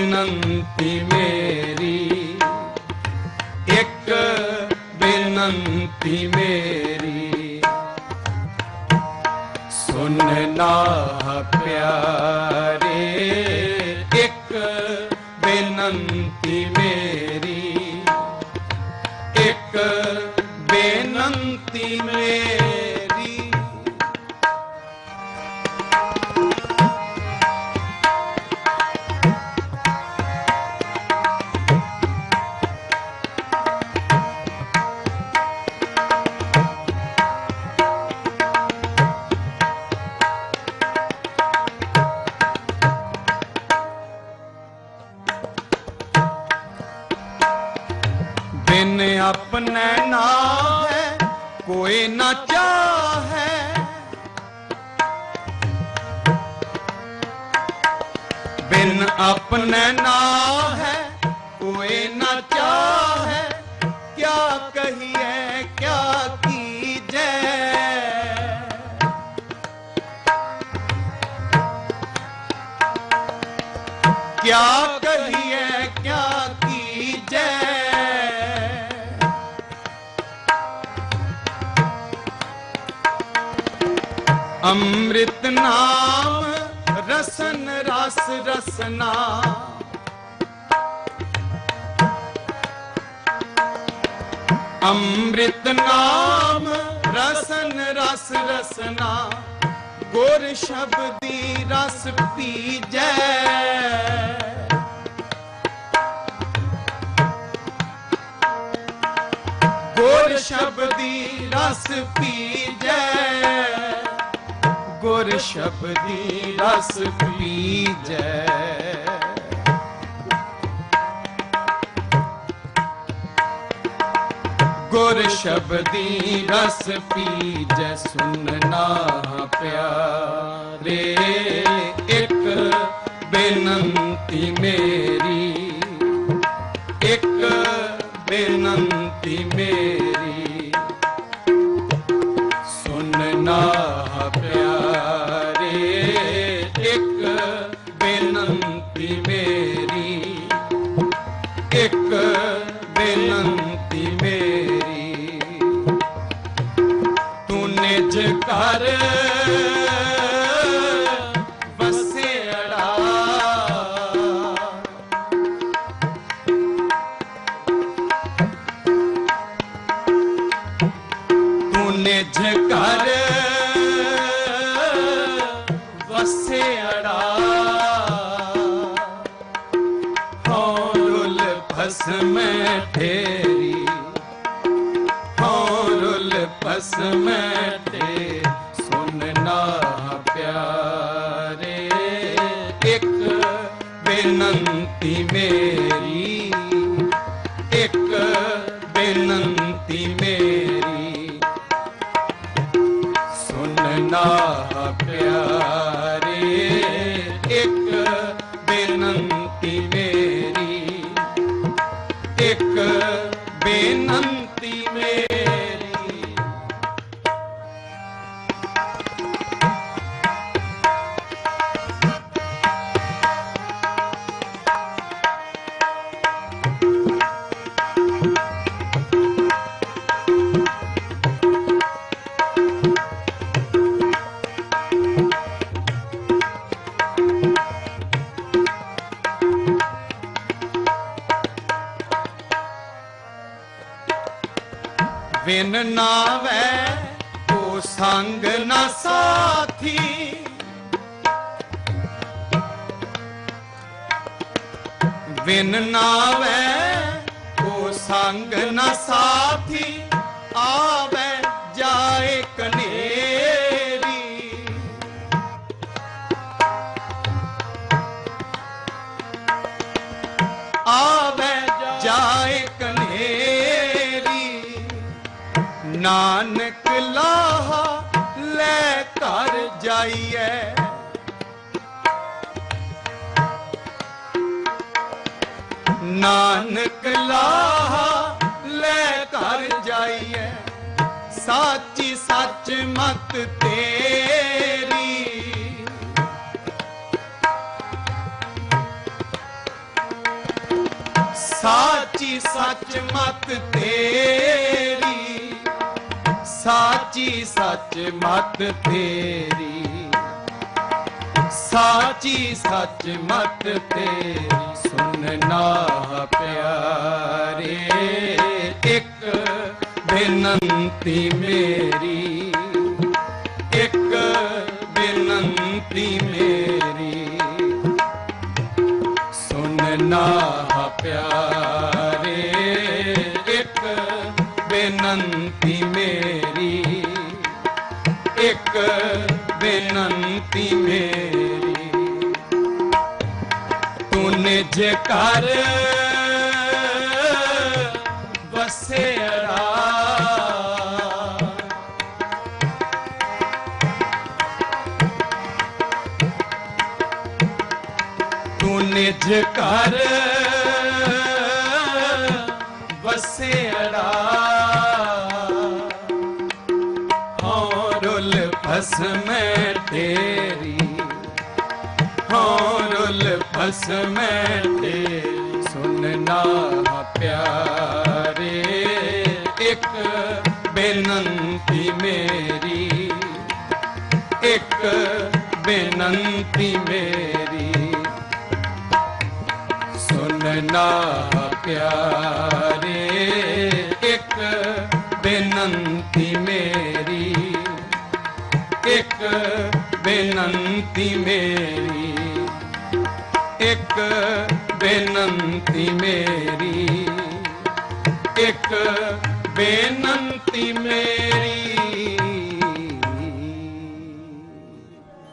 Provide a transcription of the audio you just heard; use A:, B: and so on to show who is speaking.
A: ਬੇਨੰਤੀ ਮੇਰੀ। ਇੱਕ ਬੇਨੰਤੀ ਮੇਰੀ। ਸੁਨਣਾ ਪਿਆਰੇ। ਆਪਣੇ ਹੈ ਕੋਈ ਨਾ ਚਾਹੇ। ਬਿਨ ਆਪਣੇ ਨਾ ਹੈ ਅੰਮ੍ਰਿਤ ਨਾਮ, ਰਸਨ ਰਸ, ਰਸਨਾ। ਅੰਮ੍ਰਿਤ ਨਾਮ, ਰਸਨ ਰਸ, ਰਸਨਾ। ਗੁਰ ਸ਼ਬਦੀ ਰਸ ਪੀਜੈ। ਗੁਰ ਸ਼ਬਦੀ ਰਸ ਪੀਜੈ। ਗੁਰ ਸ਼ਬਦੀ ਰਸ ਪੀਜੈ। ਗੁਰ ਸ਼ਬਦੀ ਰਸ ਪੀਜੈ ਸੁਨਣਾ ਪਿਆਰੇ ਇੱਕ ਬੇਨੰਤੀ ਮੇ ਨਿਜ ਕਰ ਵਸੇੜਾ ਹੋਰੁਲ ਭਸਮ ਠੇਰੀ। ਹੋਰੁਲ ਭਸਮ ਠੇ ਸੁਨਣਾ ਪਿਆਰੇ। ਇੱਕ ਬੇਨੰਤੀ ਮੇਰੀ ਵਿਨ ਨਾਵੈ ਕੋ ਸੰਗ ਨਾ ਸਾਥੀ। ਬਿਨ ਨਾਵੈ ਕੋ ਸੰਗ ਨਾ ਸਾਥੀ। ਨਾਨਕ ਲਾਹਾ ਲੈ ਘਰ ਜਾਈਐ। ਨਾਨਕ ਲਾਹਾ ਲੈ ਘਰ ਜਾਈਐ। ਸਾਚੀ ਸੱਚ ਮਤ ਤੇਰੀ। ਸਾਚੀ ਸੱਚ ਮਤ ਤੇਰੀ। ਸਾਚੀ ਸੱਚ ਮਤ ਤੇਰੀ। ਸਾਚੀ ਸੱਚ ਮਤ ਤੇਰੀ ਸੁਨਣਾ ਪਿਆਰੇ। ਇੱਕ ਬੇਨੰਤੀ ਮੇਰੀ, ਇੱਕ ਬੇਨੰਤੀ ਮੇਰੀ। ਇੱਕ ਬੇਨੰਤੀ ਮੇਰੀ। ਤੂੰ ਨਿਜ ਕਰ ਵਸੇੜਾ ਤੂੰ ਨਿਜ ਕਰ ਵਸੇੜਾ ਹੋਰੁਲ ਫਸਮੈ ਤੇਰੀ ਹੋਰੁਲ ਫਸਮੈ ਤੇਰੀ ਸੁਨਣਾ ਪਿਆਰੇ ਇੱਕ ਬੇਨੰਤੀ ਮੇਰੀ ਇੱਕ ਬੇਨੰਤੀ ਮੇਰੀ ਸੁਨਣਾ ਪਿਆਰੇ ਬੇਨੰਤੀ ਮੇਰੀ ਇੱਕ ਬੇਨੰਤੀ ਮੇਰੀ ਇੱਕ ਬੇਨੰਤੀ ਮੇਰੀ।